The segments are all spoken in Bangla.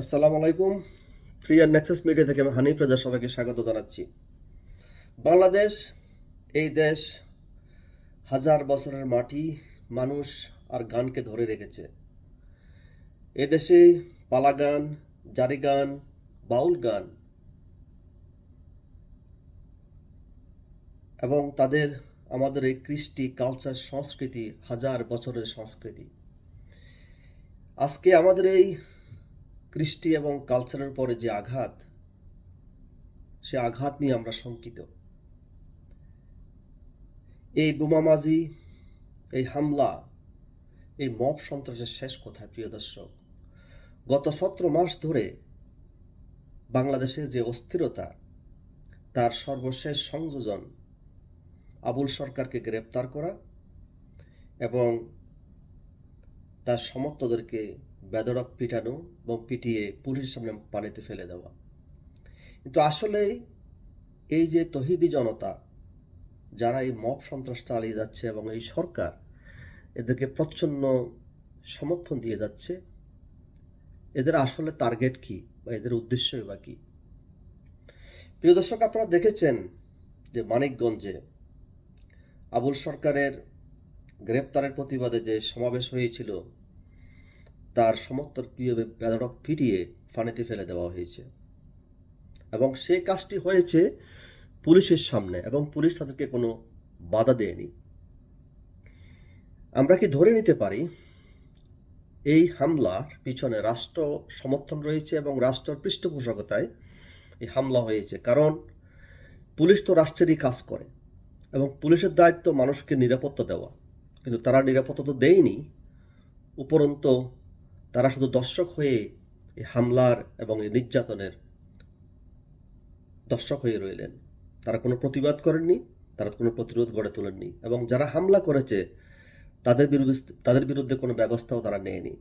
আসসালামু আলাইকুম। থ্রি আর নেক্সাস মিডিয়া থেকে আমি হানিফ রাজা সবাইকে স্বাগত জানাচ্ছি। বাংলাদেশ, এই দেশ হাজার বছরের মাটি, মানুষ আর গানকে ধরে রেখেছে। এ দেশে পালা গান জারি গান বাউল গান এবং তাদের আমাদের এই কৃষ্টি কালচার সংস্কৃতি, হাজার বছরের সংস্কৃতি। আজকে আমাদের এই কৃষ্টি এবং কালচারের পরে যে আঘাত, সে আঘাত নিয়ে আমরা শঙ্কিত। এই বোমামাজি এই হামলা, এই মব সন্ত্রাসের শেষ কোথায়, প্রিয় দর্শক, গত সতেরো মাস ধরে বাংলাদেশের যে অস্থিরতা, তার সর্বশেষ সংযোজন আবুল সরকারকে গ্রেপ্তার করা এবং তার সমর্থকদেরকে বেদরক পিটানো এবং পিটিয়ে পুলিশের সামনে পানিতে ফেলে দেওয়া। কিন্তু আসলে এই যে তহিদি জনতা, যারা এই মব সন্ত্রাস চালিয়ে যাচ্ছে এবং এই সরকার এদেরকে প্রচ্ছন্ন সমর্থন দিয়ে যাচ্ছে, এদের আসলে টার্গেট কি বা এদের উদ্দেশ্যই বা কি? প্রিয় দর্শক, আপনারা দেখেছেন যে মানিকগঞ্জে আবুল সরকারের গ্রেপ্তারের প্রতিবাদে যে সমাবেশ হয়েছিল তার সমর্থক কীভাবে বেদরক পিটিয়ে ফানিতে ফেলে দেওয়া হয়েছে। এবং সে কাজটি হয়েছে পুলিশের সামনে এবং পুলিশ তাদেরকে কোনো বাধা দেয়নি। আমরা কি ধরে নিতে পারি এই হামলার পিছনে রাষ্ট্র সমর্থন রয়েছে এবং রাষ্ট্রের পৃষ্ঠপোষকতায় এই হামলা হয়েছে? কারণ পুলিশ তো রাষ্ট্রেরই কাজ করে এবং পুলিশের দায়িত্ব মানুষকে নিরাপত্তা দেওয়া। কিন্তু তারা নিরাপত্তা তো দেয়নি। উপরন্ত তারা শুধু দর্শক হয়ে এই হামলার এবং এই নির্যাতনের দর্শক হয়ে রইলেন। তারা কোনো প্রতিবাদ করেননি, তারা কোনো প্রতিরোধ গড়ে তোলেননি এবং যারা হামলা করেছে, তাদের বিরুদ্ধে তাদের বিরুদ্ধে কোনো ব্যবস্থাও তারা নেয়নি।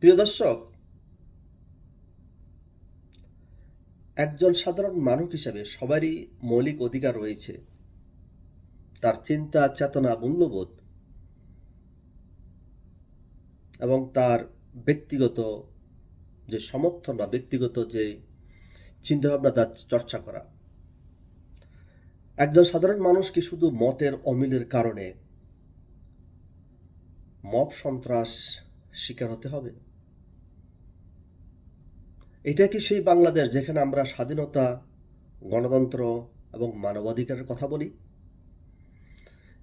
প্রিয় দর্শক, একজন সাধারণ মানুষ হিসাবে সবারই মৌলিক অধিকার রয়েছে। তার চিন্তা, চেতনা, মূল্যবোধ এবং তার ব্যক্তিগত যে সমর্থন বা ব্যক্তিগত যে চিন্তাভাবনা, তার চর্চা করা। একজন সাধারণ মানুষ কি শুধু মতের অমিলের কারণে মব সন্ত্রাস শিকার হতে হবে? এটা কি সেই বাংলাদেশ যেখানে আমরা স্বাধীনতা, গণতন্ত্র এবং মানবাধিকারের কথা বলি?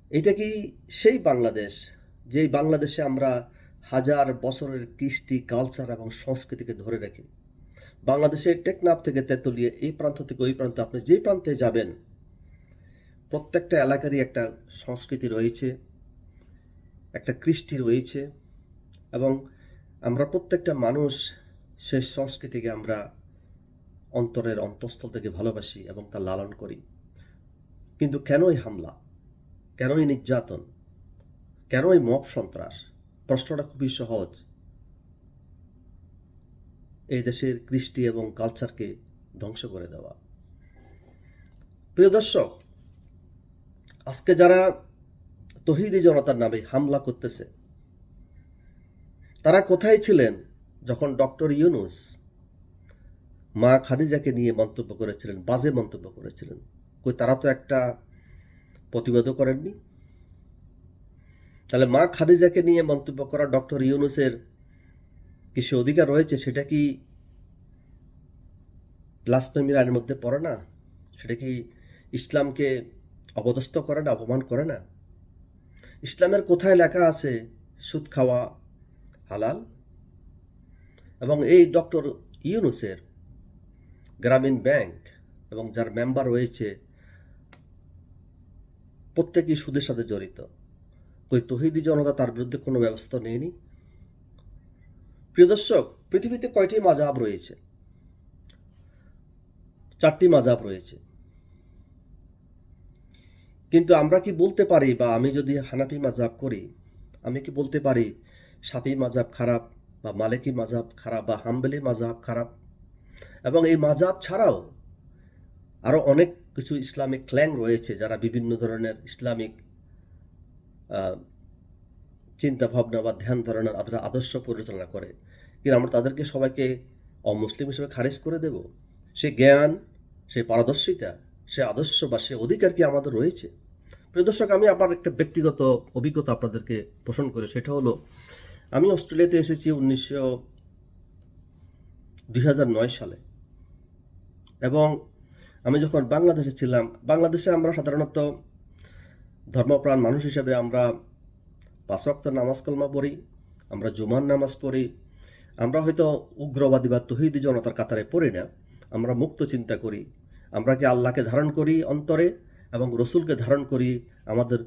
এটা কি সেই বাংলাদেশ, যেই বাংলাদেশে আমরা হাজার বছরের কৃষ্টি কালচার এবং সংস্কৃতিকে ধরে রাখি বাংলাদেশের টেকনাফ থেকে তেঁতুলিয়ে, এই প্রান্ত থেকে ওই প্রান্তে আপনি যেই প্রান্তে যাবেন, প্রত্যেকটা এলাকারই একটা সংস্কৃতি রয়েছে, একটা কৃষ্টি রয়েছে এবং আমরা প্রত্যেকটা মানুষ সেই সংস্কৃতিকে আমরা অন্তরের অন্তঃস্থল থেকে ভালোবাসি এবং তা লালন করি। কিন্তু কেনই হামলা? কেনই নির্যাতন? কেনই মব সন্ত্রাস? প্রশ্নটা খুবই সহজ। এই দেশের কৃষ্টি এবং কালচারকে ধ্বংস করে দেওয়া। প্রিয় দর্শক, আজকে যারা তহিদি জনতার নামে হামলা করতেছে, তারা কোথায় ছিলেন যখন ডক্টর ইউনুস মা খাদিজাকে নিয়ে মন্তব্য করেছিলেন, বাজে মন্তব্য করেছিলেন? কই তারা তো একটা প্রতিবাদও করেননি? তাহলে মা খাদিজাকে নিয়ে মন্তব্য করা ডক্টর ইউনুসের কিছু অধিকার রয়েছে? সেটা কি ব্লাসফেমির আইনের মধ্যে পড়ে না? সেটা কি ইসলামকে অবদস্থ করে না, অপমান করে না? ইসলামের কোথায় লেখা আছে, সুদ খাওয়া হালাল? এবং এই ডক্টর ইউনুসের গ্রামীণ ব্যাংক এবং যার মেম্বার রয়েছে, প্রত্যেকেই সুদের সাথে জড়িত। কই তহিদি জনতা তার বিরুদ্ধে কোনো ব্যবস্থা নেয়নি। প্রিয় দর্শক, পৃথিবীতে কয়টি মাজাব রয়েছে? চারটি মাজাব রয়েছে। কিন্তু আমরা কি বলতে পারি বা আমি যদি হানাফি মাজাব করি, আমি কি বলতে পারি সাফি মাজাব খারাপ বা মালিকি মাজাব খারাপ বা হাম্বেলি মাজাব খারাপ? এবং এই মাজাব ছাড়াও আরও অনেক কিছু ইসলামিক ক্ল্যাং রয়েছে যারা বিভিন্ন ধরনের ইসলামিক চিন্তা ভাবনা বা ধ্যান ধারণা তাদের আদর্শ পরিচালনা করে। কিন্তু আমরা তাদেরকে সবাইকে অমুসলিম হিসেবে খারিজ করে দেব। সে জ্ঞান, সে পারদর্শিতা, সে আদর্শ বা সে অধিকার কি আমাদের রয়েছে? প্রিয় দর্শক, আমি আপনার একটা ব্যক্তিগত অভিজ্ঞতা আপনাদেরকে পোষণ করি। সেটা হলো, আমি অস্ট্রেলিয়াতে এসেছি উনিশশো দুই সালে। এবং আমি যখন বাংলাদেশে ছিলাম, বাংলাদেশে আমরা সাধারণত ধর্মপ্রাণ মানুষ হিসেবে আমরা পাঁচ নামাজ কলমা পড়ি, আমরা জুমার নামাজ পড়ি, আমরা হয়তো উগ্রবাদী বা তহিদি জনতার কাতারে পড়ি না, আমরা মুক্ত চিন্তা করি, আমরা কি আল্লাহকে ধারণ করি অন্তরে এবং রসুলকে ধারণ করি আমাদের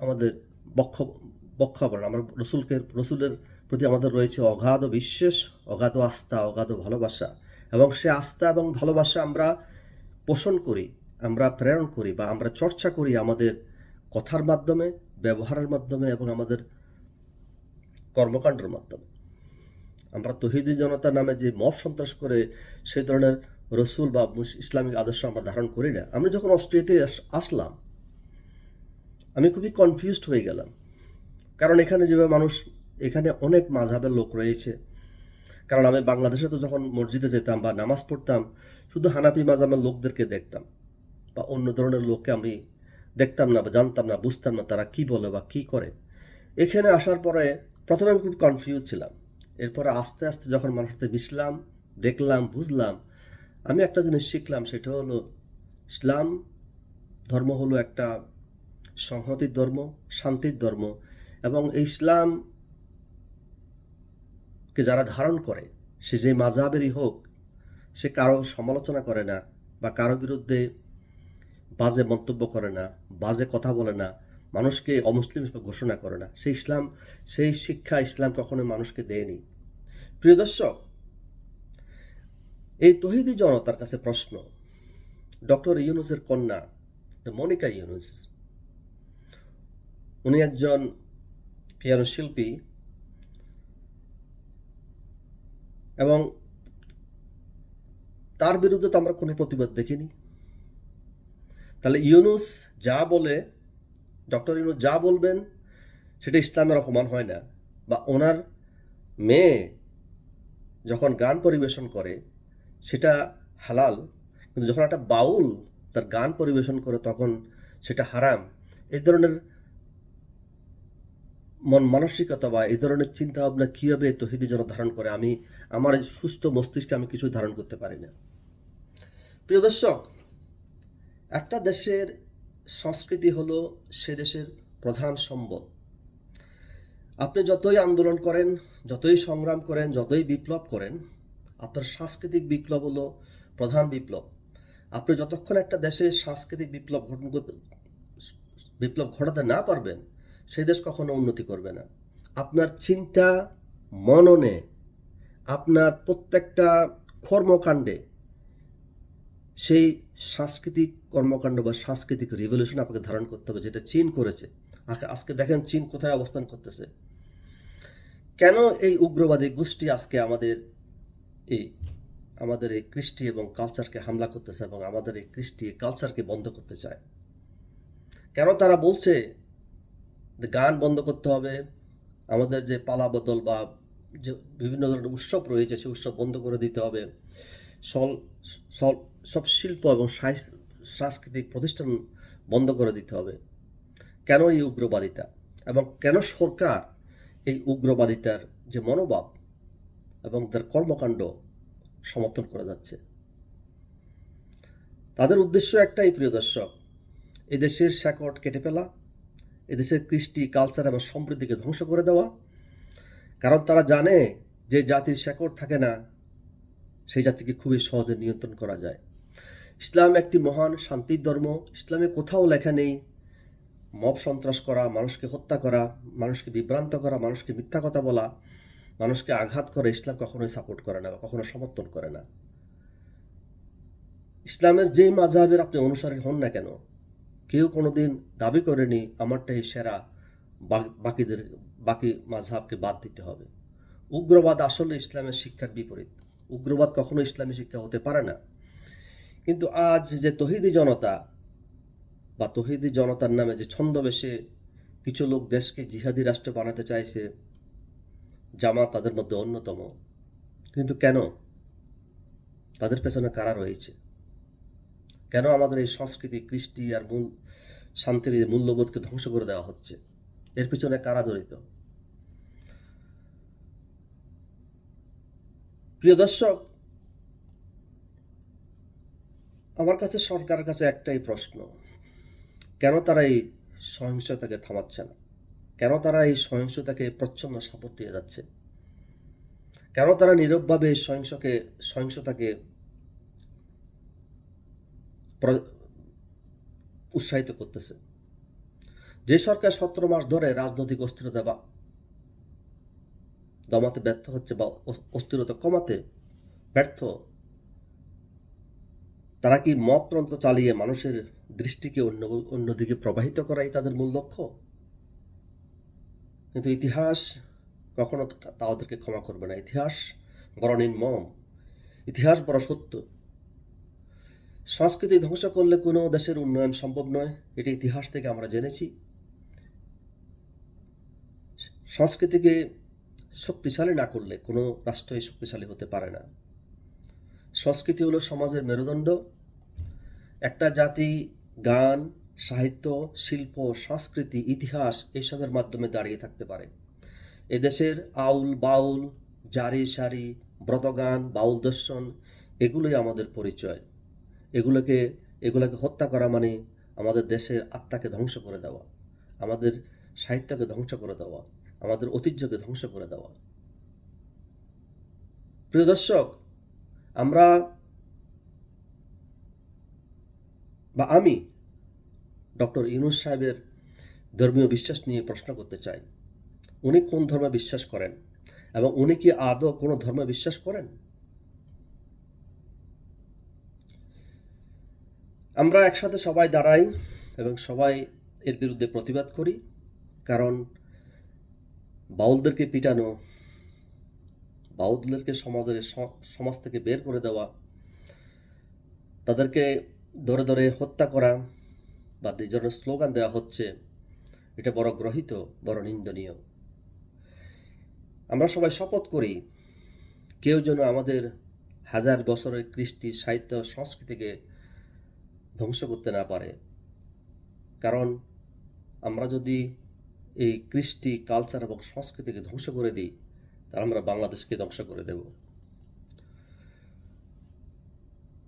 আমাদের বক্ষ, বক্ষাবরণ, আমরা রসুলকে, রসুলের প্রতি আমাদের রয়েছে অগাধ বিশ্বাস, অগাধ আস্থা, অগাধ ভালোবাসা এবং সে আস্থা এবং ভালোবাসা আমরা পোষণ করি। আমরা প্রেরণ করি বা আমরা চর্চা করি আমাদের কথার মাধ্যমে, ব্যবহারের মাধ্যমে এবং আমাদের কর্মকাণ্ডের মাধ্যমে। আমরা তহিদি জনতা নামে যে মব সন্ত্রাস করে সেই ধরনের রসুল বা ইসলামিক আদর্শ আমরা ধারণ করি না। আমরা যখন অস্ট্রেলিয়াতে আসলাম, আমি খুবই কনফিউজড হয়ে গেলাম। কারণ এখানে যেভাবে মানুষ, এখানে অনেক মাঝাবের লোক রয়েছে। কারণ আমি বাংলাদেশে তো যখন মসজিদে যেতাম বা নামাজ পড়তাম, শুধু হানাপি মাজামের লোকদেরকে দেখতাম। বা অন্য ধরনের লোককে আমি দেখতাম না বা জানতাম না, বুঝতাম না তারা কি বলে বা কি করে। এখানে আসার পরে প্রথমে আমি খুব কনফিউজ ছিলাম। এরপরে আস্তে আস্তে যখন মানুষের সাথে মিশলাম, দেখলাম, বুঝলাম, আমি একটা জিনিস শিখলাম, সেটা হলো ইসলাম ধর্ম হলো একটা সংহতির ধর্ম, শান্তির ধর্ম এবং এই ইসলামকে যারা ধারণ করে, সে যে মাজাবেরই হোক, সে কারও সমালোচনা করে না বা কারও বিরুদ্ধে বাজে মন্তব্য করে না, বাজে কথা বলে না, মানুষকে অমুসলিম ঘোষণা করে না। সেই ইসলাম, সেই শিক্ষা ইসলাম কখনো মানুষকে দেয়নি। প্রিয় দর্শক, এই তহিদি জনতার কাছে প্রশ্ন, ডক্টর ইউনুসের কন্যা মনিকা ইউনুস, উনি একজন পিয়ানো শিল্পী এবং তার বিরুদ্ধে তো আমরা কোনো প্রতিবাদ দেখিনি। তাহলে ইউনুস যা বলে, ডক্টর ইউনুস যা বলবেন, সেটা ইসলামের অপমান হয় না। বা ওনার মেয়ে যখন গান পরিবেশন করে, সেটা হালাল, কিন্তু যখন একটা বাউল তার গান পরিবেশন করে, তখন সেটা হারাম। এই ধরনের মন মানসিকতা বা এই ধরনের চিন্তা ভাবনা কীভাবে তহিদি জন ধারণ করে, আমি, আমার সুস্থ মস্তিষ্কে আমি কিছুই ধারণ করতে পারি না। প্রিয় দর্শক একটা দেশের সংস্কৃতি হলো সে দেশের প্রধান সম্বল আপনি যতই আন্দোলন করেন, যতই সংগ্রাম করেন, যতই বিপ্লব করেন, আপনার সাংস্কৃতিক বিপ্লব হলো প্রধান বিপ্লব। আপনি যতক্ষণ একটা দেশে সাংস্কৃতিক বিপ্লব ঘটন করতে বিপ্লব ঘটাতে না পারবেন সেই দেশ কখনো উন্নতি করবে না। আপনার চিন্তা মননে, আপনার প্রত্যেকটা কর্মকাণ্ডে সেই সাংস্কৃতিক কর্মকাণ্ড বা সাংস্কৃতিক রিভলিউশন আপনাকে ধারণ করতে হবে, যেটা চীন করেছে। আজকে- দেখেন চীন কোথায় অবস্থান করতেছে। কেন এই উগ্রবাদী গোষ্ঠী আজকে আমাদের এই আমাদের এই কৃষ্টি এবং কালচারকে হামলা করতেছে এবং আমাদের এই কৃষ্টি কালচারকে বন্ধ করতে চায়? কেন তারা বলছে যে গান বন্ধ করতে হবে? আমাদের যে পালা বদল বা যে বিভিন্ন ধরনের উৎসব রয়েছে, সেই উৎসব বন্ধ করে দিতে হবে। সল, সল- সব শিল্প এবং সাংস্কৃতিক প্রতিষ্ঠান বন্ধ করে দিতে হবে। কেন এই উগ্রবাদিতা? এবং কেন সরকার এই উগ্রবাদিতার যে মনোভাব এবং তার কর্মকাণ্ড সমর্থন করে যাচ্ছে? তাদের উদ্দেশ্য একটাই, প্রিয় দর্শক এই দেশের শ্যাকট কেটে ফেলা, এদেশের কৃষ্টি, কালচার এবং সমৃদ্ধিকে ধ্বংস করে দেওয়া। কারণ তারা জানে যে জাতির শেকড় থাকে না, সেই জাতিকে খুবই সহজে নিয়ন্ত্রণ করা যায়। ইসলাম একটি মহান শান্তির ধর্ম, ইসলামে কোথাও লেখা নেই। মব সন্ত্রাস করা, মানুষকে হত্যা করা, মানুষকে বিভ্রান্ত করা, মানুষকে মিথ্যা কথা বলা, মানুষকে আঘাত করে ইসলাম কখনোই সাপোর্ট করে না বা কখনো সমর্থন করে না। ইসলামের যেই মাঝহাবের আপনি অনুসারী হন না কেন, কেউ কোনোদিন দাবি করেনি আমারটাই সেরা বাকিদের, বাকি মাঝহাবকে বাদ দিতে হবে। উগ্রবাদ আসলে ইসলামের শিক্ষার বিপরীত। উগ্রবাদ কখনো ইসলামী শিক্ষা হতে পারে না। কিন্তু আজ যে তহিদি জনতা বা তহিদি জনতার নামে যে ছন্দবেশে কিছু লোক দেশকে জিহাদি রাষ্ট্র বানাতে চাইছে জামা তাদের মধ্যে অন্যতম। কিন্তু কেন? তাদের পেছনে কারা রয়েছে? কেন আমাদের এই সংস্কৃতি, কৃষ্টি আর মূল শান্তির মূল্যবোধকে ধ্বংস করে দেওয়া হচ্ছে? এর পিছনে কারা জড়িত? প্রিয় দর্শক আমার কাছে সরকারের কাছে একটাই প্রশ্ন, কেন তারা এই সহিংসতাকে থামাচ্ছে না? কেন তারা এই সহিংসতাকে প্রচ্ছন্ন সাপোর্ট দিয়ে যাচ্ছে? কেন তারা নীরবভাবে এই সহিংসকে, সহিংসতাকে উৎসাহিত করতেছে? যে সরকার সতেরো মাস ধরে রাজনৈতিক অস্থিরতা বা, দমাতে ব্যর্থ হচ্ছে বা অস্থিরতা কমাতে ব্যর্থ তারা কি মতন্ত্র চালিয়ে মানুষের দৃষ্টিকে অন্য, অন্যদিকে প্রবাহিত করাই তাদের মূল লক্ষ্য? কিন্তু ইতিহাস কখনো তা- তাদেরকে ক্ষমা করবে না। ইতিহাস বড় নির্মম ইতিহাস বড় সত্য। সংস্কৃতি ধ্বংস করলে কোনো দেশের উন্নয়ন সম্ভব নয়, এটি ইতিহাস থেকে আমরা জেনেছি। সংস্কৃতিকে শক্তিশালী না করলে কোনো রাষ্ট্রই শক্তিশালী হতে পারে না। সংস্কৃতি হলো সমাজের মেরুদণ্ড। একটা জাতি, গান, সাহিত্য, শিল্প, সংস্কৃতি, ইতিহাস এইসবের মাধ্যমে দাঁড়িয়ে থাকতে পারে। এদেশের আউল, বাউল, জারি, সারি, ব্রতগান, বাউল দর্শন, এগুলোই আমাদের পরিচয়। এগুলোকে এগুলোকে হত্যা করা মানে আমাদের দেশের আত্মাকে ধ্বংস করে দেওয়া, আমাদের সাহিত্যকে ধ্বংস করে দেওয়া, আমাদের ঐতিহ্যকে ধ্বংস করে দেওয়া। প্রিয় দর্শক আমরা বা আমি ডক্টর ইউনুস সাহেবের ধর্মীয় বিশ্বাস নিয়ে প্রশ্ন করতে চাই। উনি কোন ধর্মে বিশ্বাস করেন এবং উনি কি আদৌ কোনো ধর্মে বিশ্বাস করেন? আমরা একসাথে সবাই দাঁড়াই এবং সবাই এর বিরুদ্ধে প্রতিবাদ করি, কারণ বাউলদেরকে পিটানো বাউলদেরকে সমাজের সমাজ থেকে বের করে দেওয়া, তাদেরকে ধরে ধরে হত্যা করা বা ধরনের স্লোগান দেওয়া হচ্ছে, এটা বড় গ্রহিত, বড় নিন্দনীয়। আমরা সবাই শপথ করি, কেউ যেন আমাদের হাজার বছরের কৃষ্টি সাহিত্য সংস্কৃতিকে ধ্বংস করতে না পারে। কারণ আমরা যদি এই কৃষ্টি, কালচার এবং সংস্কৃতিকে ধ্বংস করে দিই তাহলে আমরা বাংলাদেশকে ধ্বংস করে দেব।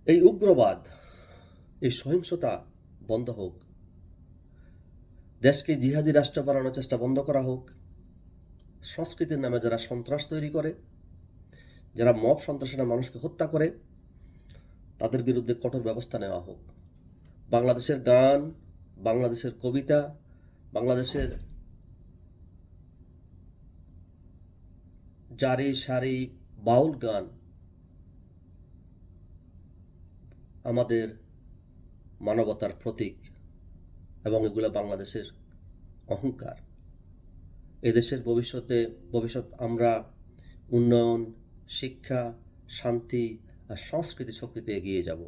এই উগ্রবাদ, এই সহিংসতা বন্ধ হোক। দেশকে জিহাদি রাষ্ট্র বানানোর চেষ্টা বন্ধ করা হোক। সংস্কৃতির নামে যারা সন্ত্রাস তৈরি করে, যারা মব সন্ত্রাসীরা মানুষকে হত্যা করে, তাদের বিরুদ্ধে কঠোর ব্যবস্থা নেওয়া হোক। বাংলাদেশের গান, বাংলাদেশের কবিতা, বাংলাদেশের জারি সারি বাউল গান আমাদের মানবতার প্রতীক এবং এগুলো বাংলাদেশের অহংকার। এদেশের ভবিষ্যতে, ভবিষ্যৎ আমরা উন্নয়ন, শিক্ষা, শান্তি আর সংস্কৃতি শক্তিতে এগিয়ে যাব।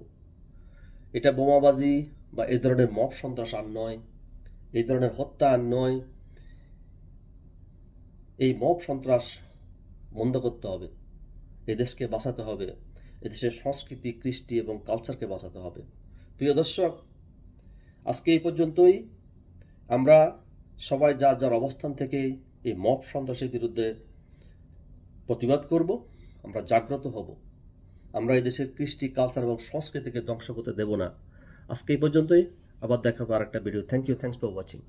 এটা বোমাবাজি বা এ ধরনের মব সন্ত্রাস আর নয় এই ধরনের হত্যা আর নয়। এই মব সন্ত্রাস বন্ধ করতে হবে। এদেশকে বাঁচাতে হবে। এদেশের সংস্কৃতি, কৃষ্টি এবং কালচারকে বাঁচাতে হবে। প্রিয় দর্শক, আজকে এই পর্যন্তই। আমরা সবাই যার যার অবস্থান থেকে এই মব সন্ত্রাসের বিরুদ্ধে প্রতিবাদ করব। আমরা জাগ্রত হব। আমরা এই দেশের কৃষ্টি কালচার এবং সংস্কৃতিকে ধ্বংস করতে দেব না। আজকে এই পর্যন্তই। আবার দেখাবো আর একটা video thank you thanks for watching